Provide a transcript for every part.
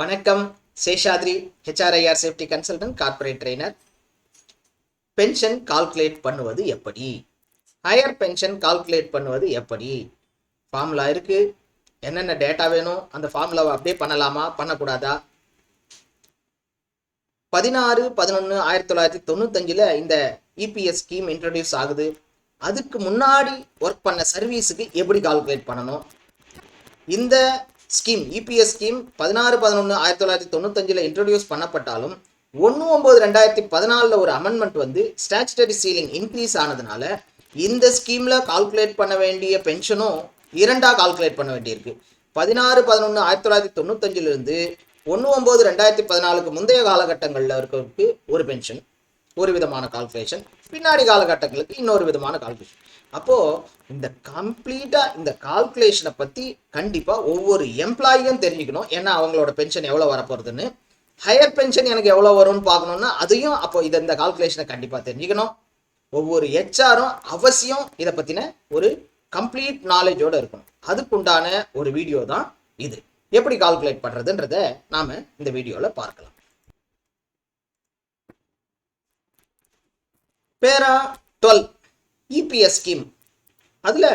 வணக்கம். Seshadri HR IR safety consultant corporate trainer pension calculate பண்ணுவது எப்படி? ஹையர் பென்ஷன் கால்குலேட் பண்ணுவது எப்படி? ஃபார்முலா இருக்கு. என்னென்ன டேட்டா வேணும்? அந்த ஃபார்முலாவை அப்படியே பண்ணலாமா? பண்ணக்கூடாதா? பதினாறு பதினொன்று ஆயிரத்தி தொள்ளாயிரத்தி தொண்ணூத்தஞ்சில் இந்த இபிஎஸ் ஸ்கீம் இன்ட்ரடியூஸ் ஆகுது. அதுக்கு முன்னாடி ஒர்க் பண்ண சர்வீஸுக்கு எப்படி கால்குலேட் பண்ணணும்? இந்த ஸ்கீம் இபிஎஸ் ஸ்கீம் பதினாறு பதினொன்று ஆயிரத்தி தொள்ளாயிரத்தி தொண்ணூத்தஞ்சில் இன்ட்ரடியூஸ் பண்ணப்பட்டாலும் ஒன்று ஒம்பது ரெண்டாயிரத்தி பதினாலில் ஒரு அமெண்ட்மெண்ட் வந்து ஸ்டாச்சுட்டரி சீலிங் இன்க்ரீஸ் ஆனதுனால இந்த ஸ்கீமில் கால்குலேட் பண்ண வேண்டிய பென்ஷனும் இரண்டாக கால்குலேட் பண்ண வேண்டியிருக்கு. பதினாறு பதினொன்று ஆயிரத்தி தொள்ளாயிரத்தி தொண்ணூத்தஞ்சிலிருந்து ஒன்று ஒம்பது ரெண்டாயிரத்தி பதினாலுக்கு முந்தைய காலகட்டங்களில் இருக்கிறதுக்கு ஒரு பென்ஷன் ஒரு விதமான கால்குலேஷன் பின்னாடி காலகட்டங்களுக்கு இன்னொரு விதமான கால்குலேஷன் அப்போது இந்த கம்ப்ளீட்டாக இந்த கால்குலேஷனை பற்றி கண்டிப்பாக ஒவ்வொரு எம்ப்ளாயியும் தெரிஞ்சுக்கணும். ஏன்னா அவங்களோட பென்ஷன் எவ்வளோ வரப்போகிறதுன்னு ஹையர் பென்ஷன் எனக்கு எவ்வளோ வரும்னு பார்க்கணுன்னா அதையும் அப்போ இதை இந்த கால்குலேஷனை கண்டிப்பாக தெரிஞ்சுக்கணும். ஒவ்வொரு ஹெச்ஆரும் அவசியம் இதை பற்றின ஒரு கம்ப்ளீட் நாலேஜோடு இருக்கணும். அதுக்குண்டான ஒரு வீடியோ தான் இது. எப்படி கால்குலேட் பண்ணுறதுன்றத நாம் இந்த வீடியோவில் பார்க்கலாம். பேரா டுவெல் இபிஎஸ் ஸ்கீம் அதில்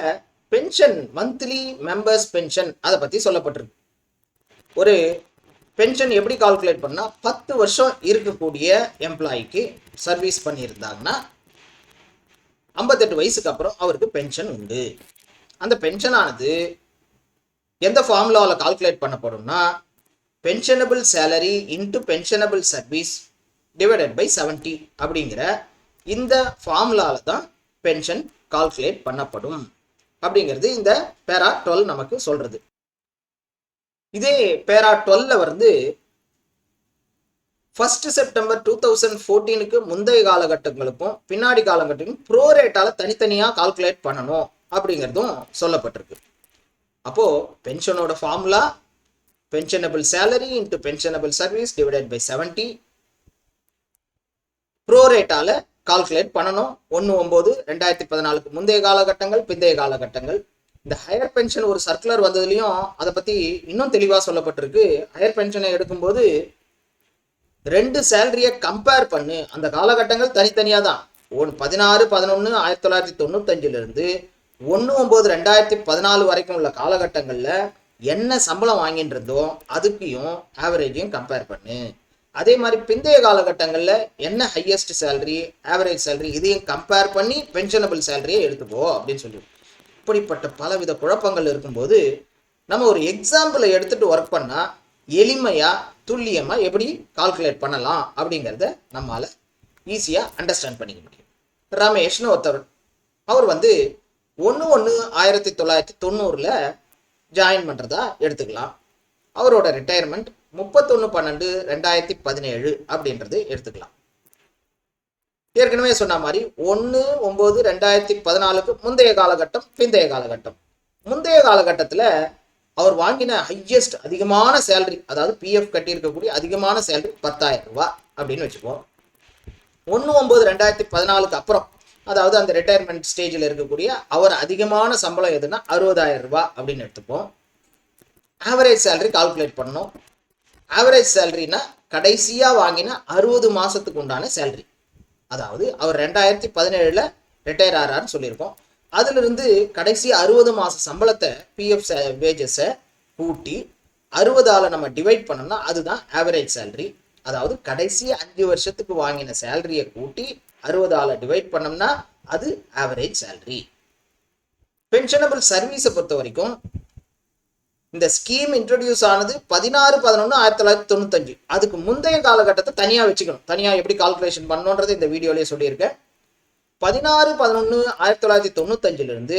பென்ஷன் மந்த்லி மெம்பர்ஸ் பென்ஷன் அதை பற்றி சொல்லப்பட்டிருக்கு. ஒரு பென்ஷன் எப்படி கால்குலேட் பண்ணால் பத்து வருஷம் இருக்கக்கூடிய எம்ப்ளாயிக்கு சர்வீஸ் பண்ணியிருந்தாங்கன்னா ஐம்பத்தெட்டு வயசுக்கு அப்புறம் அவருக்கு பென்ஷன் உண்டு. அந்த பென்ஷனானது எந்த ஃபார்முலாவில் calculate பண்ணப்படும்னா pensionable salary into pensionable service divided by seventy அப்படிங்கிற இந்த ஃபார்முலாவில் தான் பென்ஷன் கால்குலேட் பண்ணப்படும் அப்படிங்கிறது இந்த பேரா டுவெல் நமக்கு சொல்கிறது இதே பேரா டுவெல்ல வந்து ஃபர்ஸ்ட் செப்டம்பர் டூ தௌசண்ட் ஃபோர்டீனுக்கு முந்தைய காலகட்டங்களுக்கும் பின்னாடி காலகட்டங்களுக்கும் ப்ரோ ரேட்டால தனித்தனியாக கால்குலேட் பண்ணணும் அப்படிங்கிறதும் சொல்லப்பட்டிருக்கு. அப்போ பென்ஷனோட formula pensionable salary into pensionable service divided by seventy pro ரேட்டால calculate பண்ணணும். ஒன்று ஒம்பது ரெண்டாயிரத்தி பதினாலுக்கு முந்தைய காலகட்டங்கள் பிந்தைய காலகட்டங்கள். இந்த ஹையர் பென்ஷன் ஒரு சர்க்குலர் வந்ததுலையும் அதை பற்றி இன்னும் தெளிவாக சொல்லப்பட்டிருக்கு. ஹையர் பென்ஷனை எடுக்கும்போது ரெண்டு சேலரியை கம்பேர் பண்ணு. அந்த காலகட்டங்கள் தனித்தனியாக தான். ஒன் பதினாறு பதினொன்று ஆயிரத்தி தொள்ளாயிரத்தி தொண்ணூத்தஞ்சிலிருந்து ஒன்று ஒம்பது ரெண்டாயிரத்தி பதினாலு வரைக்கும் உள்ள காலகட்டங்களில் என்ன சம்பளம் வாங்கிட்டு இருந்தோ அதுக்கையும் ஆவரேஜையும் கம்பேர் பண்ணு. அதே மாதிரி பிந்தைய காலகட்டங்களில் என்ன ஹையஸ்ட் சேலரி ஆவரேஜ் சேலரி இதையும் கம்பேர் பண்ணி பென்ஷனபிள் சேலரியை எடுத்துக்கோ அப்படின்னு சொல்லி இப்படிப்பட்ட பலவித குழப்பங்கள் இருக்கும்போது நம்ம ஒரு எக்ஸாம்பிளை எடுத்துகிட்டு ஒர்க் பண்ணால் எளிமையாக துல்லியமாக எப்படி கால்குலேட் பண்ணலாம் அப்படிங்கிறத நம்மால் ஈஸியாக அண்டர்ஸ்டாண்ட் பண்ணிக்க முடியும். ரமேஷ்னு ஒருத்தர் அவர் வந்து ஒன்று ஒன்று ஆயிரத்தி தொள்ளாயிரத்தி தொண்ணூறில் ஜாயின் பண்ணுறதா எடுத்துக்கலாம். அவரோட ரிட்டையர்மெண்ட் முப்பத்தொன்று பன்னெண்டு ரெண்டாயிரத்தி பதினேழு அப்படின்றது எடுத்துக்கலாம். ஏற்கனவே சொன்ன மாதிரி ஒன்று ஒம்பது ரெண்டாயிரத்தி பதினாலுக்கு முந்தைய காலகட்டம் பிந்தைய காலகட்டம். முந்தைய காலகட்டத்தில் அவர் வாங்கின ஹையஸ்ட் அதிகமான சேலரி அதாவது பிஎஃப் கட்டியிருக்கக்கூடிய அதிகமான சேலரி பத்தாயிரம் ரூபாய் அப்படின்னு வச்சுப்போம். ஒன்று ஒம்பது ரெண்டாயிரத்தி பதினாலுக்கு அப்புறம் அதாவது அந்த ரிட்டையர்மெண்ட் ஸ்டேஜில் இருக்கக்கூடிய அவர் அதிகமான சம்பளம் எதுனா அறுபதாயிரம் ரூபா அப்படின்னு எடுத்துப்போம். ஆவரேஜ் சேலரி கால்குலேட் பண்ணணும். ஆவரேஜ் சேலரினா கடைசியாக வாங்கின அறுபது மாதத்துக்கு உண்டான சேலரி அதாவது அவர் ரெண்டாயிரத்தி பதினேழில் ரிட்டையர் ஆறாருன்னு சொல்லியிருக்கோம். அதிலிருந்து கடைசி அறுபது மாத சம்பளத்தை பிஎஃப் வேஜஸை கூட்டி அறுபதால் நம்ம டிவைட் பண்ணோம்னா அதுதான் ஆவரேஜ் சேலரி அதாவது கடைசி அஞ்சு வருஷத்துக்கு வாங்கின சேலரியை கூட்டி அறுபதால் டிவைட் பண்ணோம்னா அது ஆவரேஜ் சேலரி பென்ஷனபிள் சர்வீஸை பொறுத்த வரைக்கும் இந்த ஸ்கீம் இன்ட்ரடியூஸ் ஆனது பதினாறு பதினொன்று ஆயிரத்தி தொள்ளாயிரத்தி தொண்ணூத்தஞ்சு. அதுக்கு முந்தைய காலகட்டத்தை தனியாக வச்சுக்கணும். தனியாக எப்படி கால்குலேஷன் பண்ணணுன்றது இந்த வீடியோலேயே சொல்லியிருக்கேன். பதினாறு பதினொன்று ஆயிரத்தி தொள்ளாயிரத்தி தொண்ணூத்தஞ்சிலிருந்து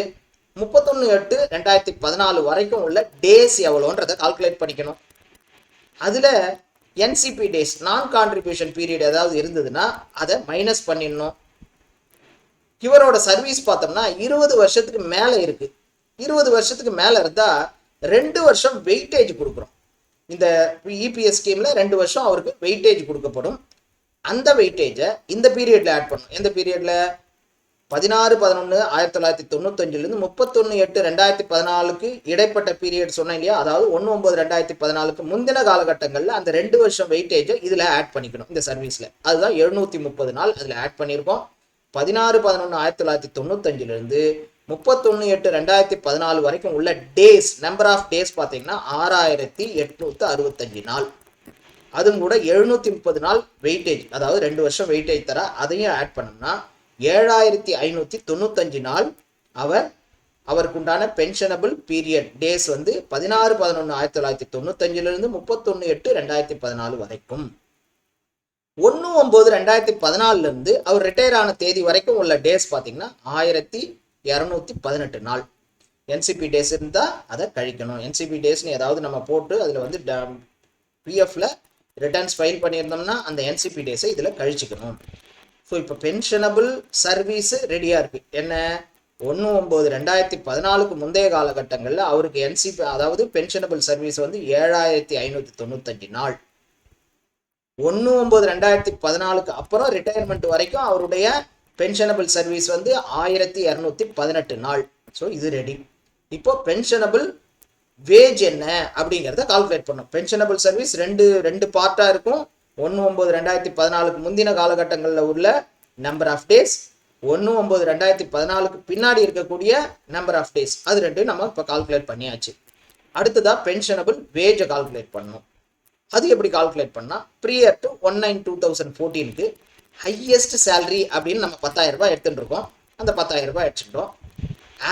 முப்பத்தொன்று எட்டு ரெண்டாயிரத்தி பதினாலு வரைக்கும் உள்ள டேஸ் எவ்வளோன்றதை கால்குலேட் பண்ணிக்கணும். அதில் NCP days non contribution period ஏதாவது இருந்ததுன்னா அதை மைனஸ் பண்ணிடணும். இவரோட சர்வீஸ் பார்த்தோம்னா இருபது வருஷத்துக்கு மேலே இருக்குது இருபது வருஷத்துக்கு மேலே இருந்தால் ரெண்டு வருஷம் வெயிட்டேஜ் கொடுக்குறோம். இந்த இபிஎஸ் ஸ்கீமில் ரெண்டு வருஷம் அவருக்கு வெயிட்டேஜ் கொடுக்கப்படும். அந்த வெயிட்டேஜை இந்த பீரியடில் ஆட் பண்ணும் எந்த பீரியடில் பதினாறு பதினொன்று ஆயிரத்தி தொள்ளாயிரத்தி தொண்ணூத்தஞ்சிலிருந்து முப்பத்தொன்று எட்டு ரெண்டாயிரத்தி பதினாலுக்கு இடைப்பட்ட பீரியட் சொன்னேன் இல்லையா? அதாவது ஒன்று ஒம்பது ரெண்டாயிரத்தி பதினாலுக்கு முந்தின காலகட்டங்களில் அந்த ரெண்டு வருஷம் வெயிட்டேஜை இதில் ஆட் பண்ணிக்கணும் இந்த சர்வீஸில் அதுதான் எழுநூற்றி முப்பது நாள் அதில் ஆட் பண்ணியிருக்கோம். பதினாறு பதினொன்று ஆயிரத்தி தொள்ளாயிரத்தி தொண்ணூத்தஞ்சிலிருந்து முப்பத்தொன்று எட்டு ரெண்டாயிரத்தி பதினாலு வரைக்கும் உள்ள டேஸ் நம்பர் ஆஃப் டேஸ் பார்த்தீங்கன்னா ஆறாயிரத்தி எட்நூற்று அறுபத்தஞ்சு நாள். அதுவும் கூட எழுநூற்றி முப்பது நாள் வெயிட்டேஜ் அதாவது ரெண்டு வருஷம் வெயிட்டேஜ் தர அதையும் ஆட் பண்ணோம்னா ஏழாயிரத்தி ஐநூற்றி தொண்ணூத்தஞ்சு நாள் அவர் அவருக்குண்டான பென்ஷனபிள் பீரியட் டேஸ் வந்து பதினாறு பதினொன்று ஆயிரத்தி தொள்ளாயிரத்தி தொண்ணூத்தஞ்சிலிருந்து முப்பத்தொன்று எட்டு ரெண்டாயிரத்தி பதினாலு வரைக்கும். ஒன்று ஒம்பது ரெண்டாயிரத்தி பதினாலிருந்து அவர் ரிட்டையர் ஆன தேதி வரைக்கும் உள்ள டேஸ் பார்த்தீங்கன்னா ஆயிரத்தி இரநூத்தி பதினெட்டு நாள். என்சிபி டேஸ் இருந்தால் அதை கழிக்கணும். என்சிபி டேஸ்னு ஏதாவது நம்ம போட்டு அதில் வந்து பிஎஃப்ல ரிட்டர்ன்ஸ் ஃபைல் பண்ணியிருந்தோம்னா அந்த என்சிபி டேஸை இதில் கழிச்சுக்கணும். ஸோ இப்போ பென்ஷனபிள் சர்வீஸு ரெடியாக இருக்குது என்ன? ஒன்று ஒம்பது ரெண்டாயிரத்தி பதினாலுக்கு முந்தைய காலகட்டங்களில் அவருக்கு என்சிபி அதாவது பென்ஷனபிள் சர்வீஸ் வந்து ஏழாயிரத்தி ஐநூற்றி தொண்ணூத்தஞ்சு நாள். ஒன்று ஒம்பது ரெண்டாயிரத்தி பதினாலுக்கு அப்புறம் ரிட்டையர்மெண்ட் வரைக்கும் அவருடைய பென்ஷனபிள் சர்வீஸ் வந்து ஆயிரத்தி இரநூத்தி பதினெட்டு நாள். ஸோ இது ரெடி இப்போ பென்ஷனபிள் வேஜ் என்ன அப்படிங்கிறத கால்குலேட் பண்ணோம் பென்ஷனபிள் சர்வீஸ் ரெண்டு ரெண்டு பார்ட்டாக இருக்கும். ஒன்று ஒம்பது ரெண்டாயிரத்தி பதினாலுக்கு முந்தின காலகட்டங்களில் உள்ள நம்பர் ஆஃப் டேஸ் ஒன்று ஒம்பது ரெண்டாயிரத்தி பதினாலுக்கு பின்னாடி இருக்கக்கூடிய நம்பர் ஆஃப் டேஸ் அது ரெண்டும் நம்ம இப்போ கால்குலேட் பண்ணியாச்சு. அடுத்ததாக பென்ஷனபிள் வேஜை கால்குலேட் பண்ணணும். அது எப்படி கால்குலேட் பண்ணால் prior to one nine two thousand ஃபோர்டீனுக்கு highest salary அப்படின்னு நம்ம பத்தாயிரம் ரூபாய் எடுத்துட்டு இருக்கோம் அந்த பத்தாயிரம் ரூபாய் எடுத்துட்டோம்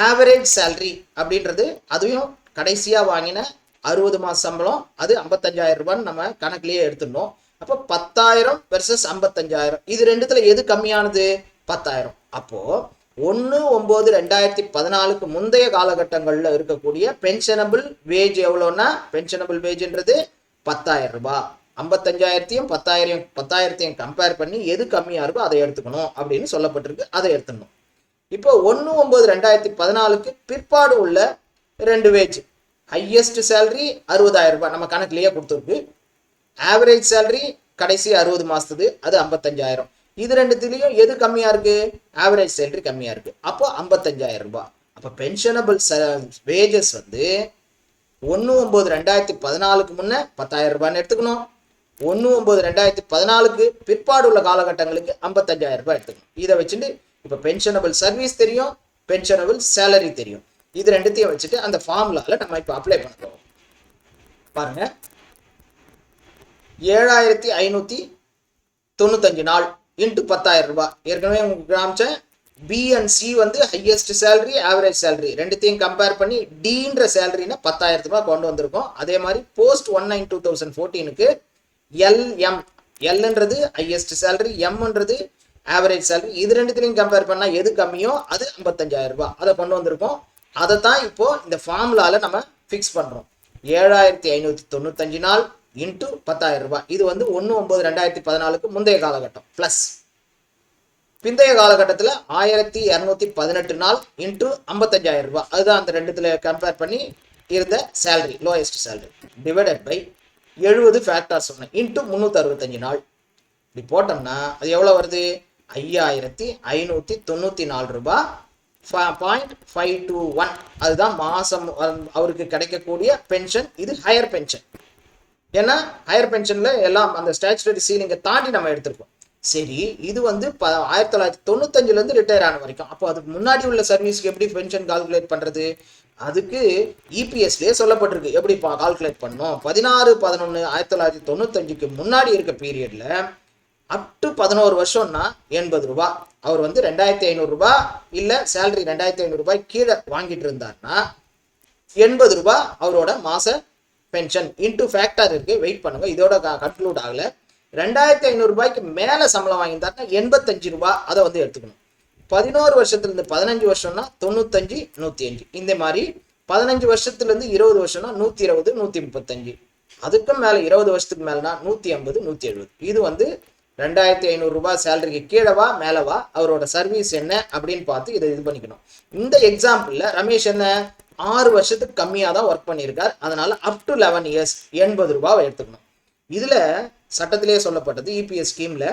ஆவரேஜ் சேல்ரி அப்படின்றது அதுவும் கடைசியாக வாங்கின அறுபது மாத சம்பளம் அது ஐம்பத்தஞ்சாயிரம் ரூபான்னு நம்ம கணக்குலேயே எடுத்துட்டோம். அப்போ பத்தாயிரம் வெர்சஸ் ஐம்பத்தஞ்சாயிரம். இது ரெண்டுத்தில் எது கம்மியானது? பத்தாயிரம். அப்போது ஒன்று ஒம்பது ரெண்டாயிரத்தி பதினாலுக்கு முந்தைய காலகட்டங்களில் இருக்கக்கூடிய பென்ஷனபிள் வேஜ் எவ்வளோன்னா பென்ஷனபிள் வேஜ்ன்றது பத்தாயிரம் ரூபாய். ஐம்பத்தஞ்சாயிரத்தையும் பத்தாயிரம் பத்தாயிரத்தையும் கம்பேர் பண்ணி எது கம்மியாக இருக்கோ அதை எடுத்துக்கணும் அப்படின்னு சொல்லப்பட்டிருக்கு. அதை எடுத்துக்கணும் இப்போ ஒன்று ஒம்பது ரெண்டாயிரத்தி பதினாலுக்கு பிற்பாடு உள்ள ரெண்டு வேஜ் ஹையஸ்ட் சேலரி அறுபதாயிரம் ரூபாய். நம்ம கணக்குலேயே கொடுத்துருக்கு. ஆவரேஜ் சேலரி கடைசி அறுபது மாதத்துக்கு அது ஐம்பத்தஞ்சாயிரம். இது ரெண்டுத்துலேயும் எது கம்மியாக இருக்குது ஆவரேஜ் சேலரி கம்மியாக இருக்குது அப்போ ஐம்பத்தஞ்சாயிரம் ரூபாய். அப்போ பென்ஷனபிள் வேஜஸ் வந்து ஒன்று ஒம்பது ரெண்டாயிரத்தி பதினாலுக்கு முன்னே பத்தாயிரம் ரூபான்னு எடுத்துக்கணும். ஒன்று ஒம்பது ரெண்டாயிரத்தி பதினாலுக்கு பிற்பாடு உள்ள காலகட்டங்களுக்கு ஐம்பத்தஞ்சாயிரம் ரூபாய் எடுத்துக்கணும். இதை வச்சுட்டு இப்போ பென்ஷனபிள் சர்வீஸ் தெரியும் பென்ஷனபிள் சேலரி தெரியும். இது ரெண்டுத்தையும் வச்சுட்டு அந்த ஃபார்முலாவில் நம்ம இப்போ அப்ளை பண்ணுறோம் பாருங்க. ஏழாயிரத்தி ஐநூற்றி தொண்ணூத்தஞ்சு நாள் இன்ட்டு பத்தாயிரம் ரூபாய். ஏற்கனவே உங்களுக்கு காமிச்சேன். பி அண்ட் சி வந்து ஹையஸ்ட் சேலரி ஆவரேஜ் சேலரி ரெண்டுத்தையும் கம்பேர் பண்ணி டீன்ற சேலரினா பத்தாயிரத்து ரூபாய் கொண்டு வந்திருக்கோம். அதே மாதிரி post one nine two thousand ஃபோர்டீனுக்கு LM எல்ன்றது ஹையஸ்ட் சேலரி எம்ன்றது ஆவரேஜ் சேலரி இது ரெண்டுத்துலையும் கம்பேர் பண்ணால் எது கம்மியோ அது ஐம்பத்தஞ்சாயிரம் ரூபாய். அதை கொண்டு வந்திருக்கோம். அதை தான் இப்போ இந்த ஃபார்முலால நம்ம ஃபிக்ஸ் பண்ணுறோம் ஏழாயிரத்தி ஐநூற்றி தொண்ணூத்தஞ்சு நாள் இன்ட்டு பத்தாயிரம் ரூபாய். இது வந்து ஒன்று ஒம்பது ரெண்டாயிரத்தி பதினாலுக்கு முந்தைய காலகட்டம். ப்ளஸ் பிந்தைய காலகட்டத்தில் ஆயிரத்தி இரநூத்தி பதினெட்டு நாள் இன்ட்டு ஐம்பத்தஞ்சாயிரம் ரூபாய். அதுதான் அந்த ரெண்டுத்துல கம்பேர் பண்ணி இருந்த salary lowest salary divided by எழுபது ஃபேக்டர் சொன்னேன் இன்ட்டு முந்நூற்றி அறுபத்தஞ்சு நாள். இப்படி போட்டோம்னா அது எவ்வளோ வருது? ஐயாயிரத்தி ஐநூற்றி தொண்ணூற்றி நாலு ரூபாய் பாயிண்ட் ஃபைவ் டூ ஒன் அதுதான் மாதம் அவருக்கு கிடைக்கக்கூடிய பென்ஷன் இது ஹையர் பென்ஷன் ஏன்னா ஹையர் பென்ஷனில் எல்லாம் அந்த ஸ்டாச்சுரரி சீலிங்கை தாண்டி நம்ம எடுத்திருக்கோம். சரி இது வந்து ப ஆயிரத்தி தொள்ளாயிரத்தி தொண்ணூத்தஞ்சுலேருந்து ரிட்டையர் ஆன வரைக்கும். அப்போ அதுக்கு முன்னாடி உள்ள சர்வீஸ்க்கு எப்படி பென்ஷன் கால்குலேட் பண்ணுறது அதுக்கு இபிஎஸ்லேயே சொல்லப்பட்டிருக்கு. எப்படி கால்குலேட் பண்ணோம்? பதினாறு பதினொன்று ஆயிரத்தி தொள்ளாயிரத்தி தொண்ணூத்தஞ்சுக்கு முன்னாடி இருக்க பீரியடில் அப் டு பதினோரு வருஷம்னா எண்பது ரூபா. அவர் வந்து ரெண்டாயிரத்தி ஐநூறுரூபா இல்லை சேலரி ரெண்டாயிரத்தி ஐநூறுரூபாய் கீழே வாங்கிட்டு இருந்தாருன்னா எண்பது ரூபா அவரோட மாச பென்ஷன் இன்டூ ஃபேக்டர் இருக்கு. வெயிட் பண்ணுங்க. இதோட கன்க்ளூட் ஆகல. ரெண்டாயிரத்தி ஐநூறுரூபாய்க்கு மேலே சம்பளம் வாங்கியிருந்தாருன்னா எண்பத்தஞ்சு ரூபா. அதை வந்து எடுத்துக்கணும். பதினோரு வருஷத்துலேருந்து பதினஞ்சு வருஷம்னா தொண்ணூத்தஞ்சு நூற்றி அஞ்சு இந்த மாதிரி பதினஞ்சு வருஷத்துலேருந்து இருபது வருஷம்னா நூற்றி இருபது நூற்றி முப்பத்தஞ்சு அதுக்கும் மேலே இருபது வருஷத்துக்கு மேலேனா நூற்றி ஐம்பது நூற்றி எழுபது இது வந்து ரெண்டாயிரத்தி ஐநூறுரூபா சேலரிக்கு கீழவா மேலவா அவரோட சர்வீஸ் என்ன அப்படின்னு பார்த்து இதை இது பண்ணிக்கணும். இந்த எக்ஸாம்பிளில் ரமேஷ் என்ன? ஆறு வருஷத்துக்கு கம்மியாக தான் ஒர்க் பண்ணியிருக்கார். அதனால அப் டு லெவன் இயர்ஸ் எண்பது ரூபாவை எடுத்துக்கணும். இதில் சட்டத்திலே சொல்லப்பட்டது இபிஎஸ் ஸ்கீமில்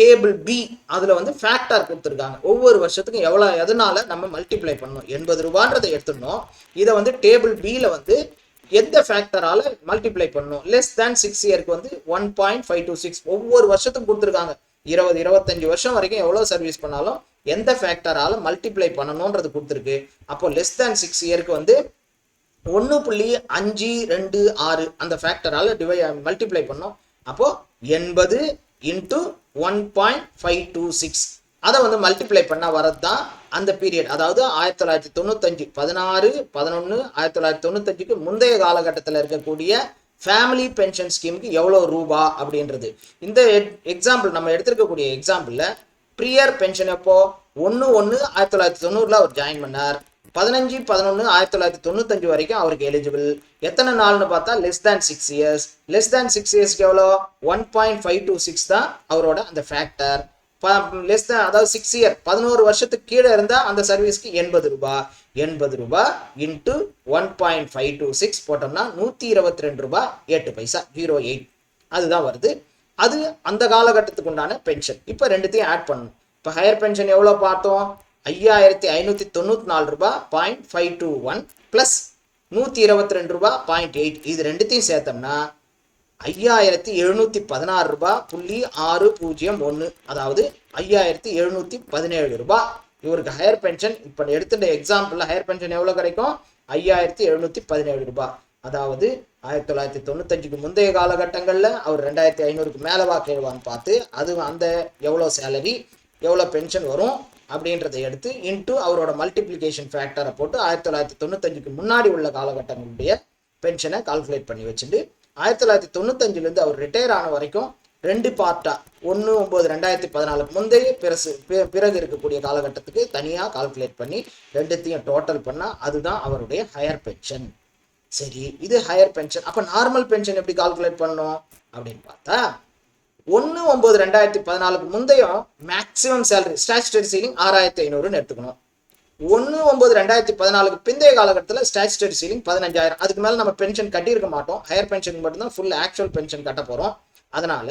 டேபிள் பி அதில் வந்து ஃபேக்டர் கொடுத்துருக்காங்க. ஒவ்வொரு வருஷத்துக்கும் எவ்வளோ எதனால நம்ம மல்டிப்ளை பண்ணணும்? எண்பது ரூபான்றதை எடுத்துடணும். இதை வந்து டேபிள் பியில் வந்து எந்த ஃபேக்டரால் மல்டிப்ளை பண்ணணும்? லெஸ் தேன் சிக்ஸ் இயருக்கு வந்து one point five two six ஒவ்வொரு வருஷத்துக்கும் கொடுத்துருக்காங்க. இருபது இருபத்தஞ்சு வருஷம் வரைக்கும் எவ்வளோ சர்வீஸ் பண்ணாலும் எந்த ஃபேக்டரால் மல்டிப்ளை பண்ணணுன்றது கொடுத்துருக்கு. அப்போ லெஸ் தேன் சிக்ஸ் இயருக்கு வந்து ஒன்று புள்ளி அஞ்சு ரெண்டு ஆறு அந்த ஃபேக்டரால் டிவை மல்டிப்ளை பண்ணோம். அப்போது எண்பது into one point five two six அதை வந்து மல்டிப்ளை பண்ணால் வரது தான் அந்த பீரியட் அதாவது ஆயிரத்தி தொள்ளாயிரத்தி தொண்ணூத்தஞ்சு பதினாறு பதினொன்று ஆயிரத்தி தொள்ளாயிரத்தி தொண்ணூத்தஞ்சுக்கு முந்தைய காலகட்டத்தில் இருக்கக்கூடிய ஃபேமிலி பென்ஷன் ஸ்கீமுக்கு எவ்வளோ ரூபா அப்படின்றது. இந்த எக்ஸாம்பிள் நம்ம எடுத்திருக்கக்கூடிய எக்ஸாம்பிளில் ப்ரியர் பென்ஷன் எப்போ? ஒன்று ஒன்று ஆயிரத்தி தொள்ளாயிரத்தி தொண்ணூறில் அவர் ஜாயின் பண்ணார். பதினஞ்சு பதினொன்று ஆயிரத்தி தொள்ளாயிரத்தி தொண்ணூத்தஞ்சு வரைக்கும் அவருக்கு எலிஜிபிள் எத்தனை நாள்னு பார்த்தா less than six years less than six இயர்ஸ்க்கு எவ்வளோ? One point five two six தான் அவரோட அந்த ஃபேக்டர் லெஸ் தேன் அதாவது சிக்ஸ் இயர் பதினோரு வருஷத்துக்கு கீழே இருந்தால் அந்த சர்வீஸ்க்கு எண்பது ரூபாய் எண்பது ரூபாய் into one point five two six போட்டோம்னா நூற்றி இருபத்தி ரெண்டு ரூபாய் எட்டு பைசா ஜீரோ எயிட் அதுதான் வருது. அது அந்த காலகட்டத்துக்கு உண்டான பென்ஷன் இப்போ ரெண்டுத்தையும் ஆட் பண்ணணும். இப்போ ஹையர் பென்ஷன் எவ்வளோ பார்த்தோம்? ஐயாயிரத்தி ஐநூற்றி தொண்ணூற்றி நாலு ரூபா point five two one plus நூற்றி இருபத்தி ரெண்டு ரூபா பாயிண்ட் எயிட் இது ரெண்டுத்தையும் சேர்த்தோம்னா ஐயாயிரத்தி எழுநூற்றி பதினாறு ரூபா புள்ளி ஆறு பூஜ்ஜியம் ஒன்று அதாவது ஐயாயிரத்தி எழுநூற்றி பதினேழு ரூபாய் இவருக்கு ஹையர் பென்ஷன் இப்போ எடுத்துட்ட எக்ஸாம்பிளில் ஹையர் பென்ஷன் எவ்வளோ கிடைக்கும்? ஐயாயிரத்தி எழுநூற்றி பதினேழு ரூபா. அதாவது ஆயிரத்தி தொள்ளாயிரத்தி தொண்ணூத்தஞ்சுக்கு முந்தைய காலகட்டங்களில் அவர் ரெண்டாயிரத்தி ஐநூறுக்கு மேலே வாக்கிடுவான்னு பார்த்து அது அந்த எவ்வளோ சேலரி எவ்வளோ பென்ஷன் வரும்? அப்படின்றத எடுத்து இன்ட்டு அவரோட மல்டிப்ளிகேஷன் ஃபேக்டரை போட்டு ஆயிரத்தி தொள்ளாயிரத்தி தொண்ணூத்தஞ்சுக்கு முன்னாடி உள்ள காலகட்டங்களுடைய பென்ஷனை கால்குலேட் பண்ணி வச்சுட்டு ஆயிரத்தி தொள்ளாயிரத்தி தொண்ணூத்தஞ்சுலேருந்து அவர் ரிட்டையர் ஆன வரைக்கும் ரெண்டு பார்ட்டா ஒன்று ஒம்பது ரெண்டாயிரத்தி பதினாலுக்கு முந்தைய பிறசு பிறகு இருக்கக்கூடிய காலகட்டத்துக்கு தனியாக கால்குலேட் பண்ணி ரெண்டுத்தையும் டோட்டல் பண்ணால் அதுதான் அவருடைய ஹையர் பென்ஷன் சரி இது ஹையர் பென்ஷன் அப்போ நார்மல் பென்ஷன் எப்படி கால்குலேட் பண்ணணும் அப்படின்னு பார்த்தா ஒன்று ஒம்பது ரெண்டாயிரத்தி பதினாலுக்கு முந்தையும் மேக்ஸிமம் சேலரி ஸ்டாச்சுட்டரி சீலிங் ஆறாயிரத்தி ஐநூறுன்னு எடுத்துக்கணும். ஒன்று ஒம்பது ரெண்டாயிரத்தி பதினாலுக்கு பிந்தைய காலகட்டத்தில் ஸ்டாச்சுட்டரி சீலிங் பதினஞ்சாயிரம். அதுக்கு மேலே நம்ம பென்ஷன் கட்டியிருக்க மாட்டோம். ஹையர் பென்ஷன் மட்டும்தான் ஃபுல் ஆக்சுவல் பென்ஷன் கட்ட போகிறோம் அதனால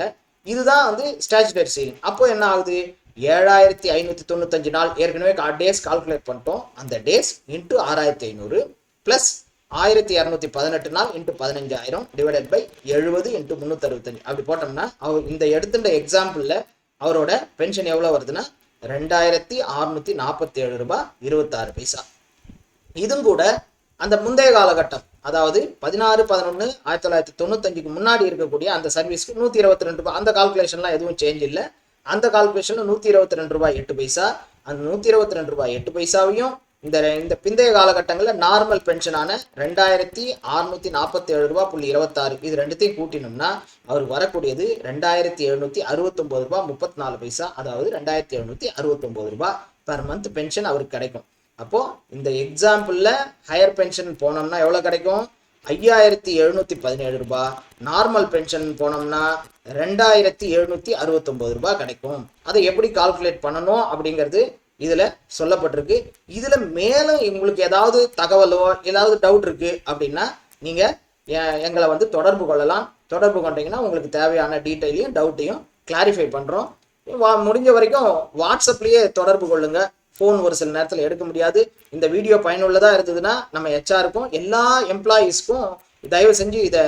இதுதான் வந்து ஸ்டாச்சுட்டரி சீலிங் அப்போ என்ன ஆகுது? ஏழாயிரத்தி ஐநூற்றி தொண்ணூத்தஞ்சு நாள் ஏற்கனவே டேஸ் கால்குலேட் பண்ணிட்டோம். அந்த டேஸ் இன்ட்டு ஆறாயிரத்தி ஐநூறு ப்ளஸ் ஆயிரத்தி இரநூத்தி பதினெட்டு நாள் இன்ட்டு பதினஞ்சாயிரம் டிவைடட் பை எழுபது இன்ட்டு முந்நூற்றறுபத்தஞ்சு அப்படி போட்டோம்னா அவர் இந்த எடுத்துட்ட எக்ஸாம்பிளில் அவரோட பென்ஷன் எவ்வளோ வருதுன்னா ரெண்டாயிரத்தி அறுநூத்தி நாற்பத்தி ஏழு ரூபாய் இருபத்தாறு பைசா. இதுவும் கூட அந்த முந்தைய காலகட்டம் அதாவது பதினாறு பதினொன்று ஆயிரத்தி தொள்ளாயிரத்தி தொண்ணூத்தஞ்சுக்கு முன்னாடி இருக்கக்கூடிய அந்த சர்வீஸ்க்கு நூற்றி இருபத்தி ரெண்டு ரூபாய். அந்த கால்குலேஷன்லாம் எதுவும் சேஞ்ச் இல்லை. அந்த கால்குலேஷனில் நூற்றி இருபத்தி ரெண்டு ரூபாய் எட்டு பைசா. அந்த நூற்றி இருபத்தி ரெண்டு ரூபாய் எட்டு பைசாவையும் இந்த இந்த பிந்தைய காலகட்டங்களில் நார்மல் பென்ஷனான ரெண்டாயிரத்தி அறுநூத்தி நாற்பத்தி ஏழு ரூபா புள்ளி இருபத்தாறு இது ரெண்டுத்தையும் கூட்டினோம்னா அவருக்கு வரக்கூடியது ரெண்டாயிரத்தி எழுநூத்தி அறுபத்தொம்போது ரூபா முப்பத்தி நாலு பைசா அதாவது ரெண்டாயிரத்தி எழுநூத்தி அறுபத்தொம்போது ரூபா பர் மந்த் பென்ஷன் அவருக்கு கிடைக்கும். அப்போ இந்த எக்ஸாம்பிளில் ஹையர் பென்ஷன் போனோம்னா எவ்வளோ கிடைக்கும்? ஐயாயிரத்தி எழுநூத்தி பதினேழு ரூபா நார்மல் பென்ஷன் போனோம்னா ரெண்டாயிரத்தி எழுநூத்தி அறுபத்தொம்போது ரூபாய் கிடைக்கும். அதை எப்படி கால்குலேட் பண்ணணும் அப்படிங்கிறது இதில் சொல்லப்பட்டிருக்கு. இதில் மேலும் உங்களுக்கு ஏதாவது தகவலோ ஏதாவது டவுட் இருக்குது அப்படின்னா நீங்கள் எங்களை வந்து தொடர்பு கொள்ளலாம். தொடர்பு கொண்டீங்கன்னா உங்களுக்கு தேவையான டீட்டெயிலையும் டவுட்டையும் கிளாரிஃபை பண்ணுறோம் வா- முடிஞ்ச வரைக்கும் வாட்ஸ்அப்லேயே தொடர்பு கொள்ளுங்கள் ஃபோன் ஒரு சில நேரத்தில் எடுக்க முடியாது. இந்த வீடியோ பயனுள்ளதாக இருந்ததுன்னா நம்ம ஹெச்ஆருக்கும் எல்லா எம்ப்ளாயீஸ்க்கும் தயவு செஞ்சு இதை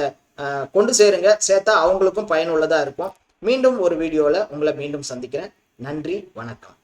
கொண்டு சேருங்க. சேர்த்தா அவங்களுக்கும் பயனுள்ளதாக இருக்கும். மீண்டும் ஒரு வீடியோவில் உங்களை மீண்டும் சந்திக்கிறேன். நன்றி வணக்கம்.